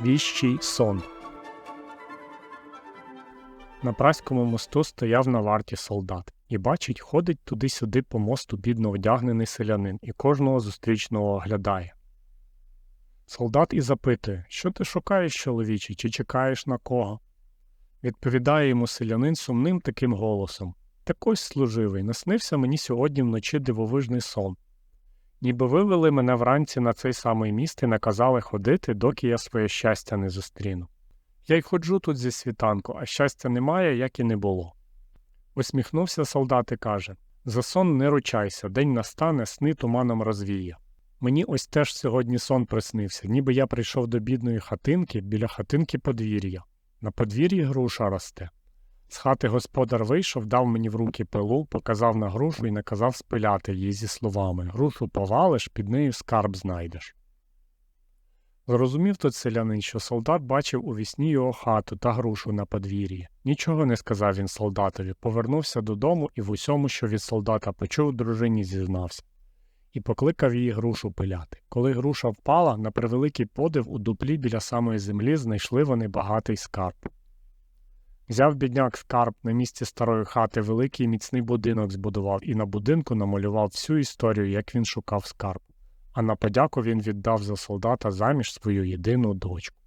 Віщий сон. На праському мосту стояв на варті солдат і бачить, ходить туди-сюди по мосту бідно одягнений селянин і кожного зустрічного оглядає. Солдат і запитує, що ти шукаєш, чоловіче, чи чекаєш на кого? Відповідає йому селянин сумним таким голосом. Так ось служивий, наснився мені сьогодні вночі дивовижний сон. Ніби вивели мене вранці на цей самий міст і наказали ходити, доки я своє щастя не зустріну. Я й ходжу тут зі світанку, а щастя немає, як і не було. Усміхнувся солдат і каже За сон не ручайся, день настане, сни туманом розвіє. Мені ось теж сьогодні сон приснився, ніби я прийшов до бідної хатинки, біля хатинки подвір'я. На подвір'ї груша росте. З хати господар вийшов, дав мені в руки пилу, показав на грушу і наказав спиляти її зі словами Грушу повалиш, під нею скарб знайдеш. Зрозумів тут селянин, що солдат бачив у вісні його хату та грушу на подвір'ї. Нічого не сказав він солдатові, повернувся додому і в усьому, що від солдата почув, дружині зізнався. І покликав її грушу пиляти. Коли груша впала, на превеликий подив у дуплі біля самої землі знайшли вони багатий скарб. Взяв бідняк скарб на місці старої хати великий міцний будинок збудував і на будинку намалював всю історію, як він шукав скарб. А на подяку він віддав за солдата заміж свою єдину дочку.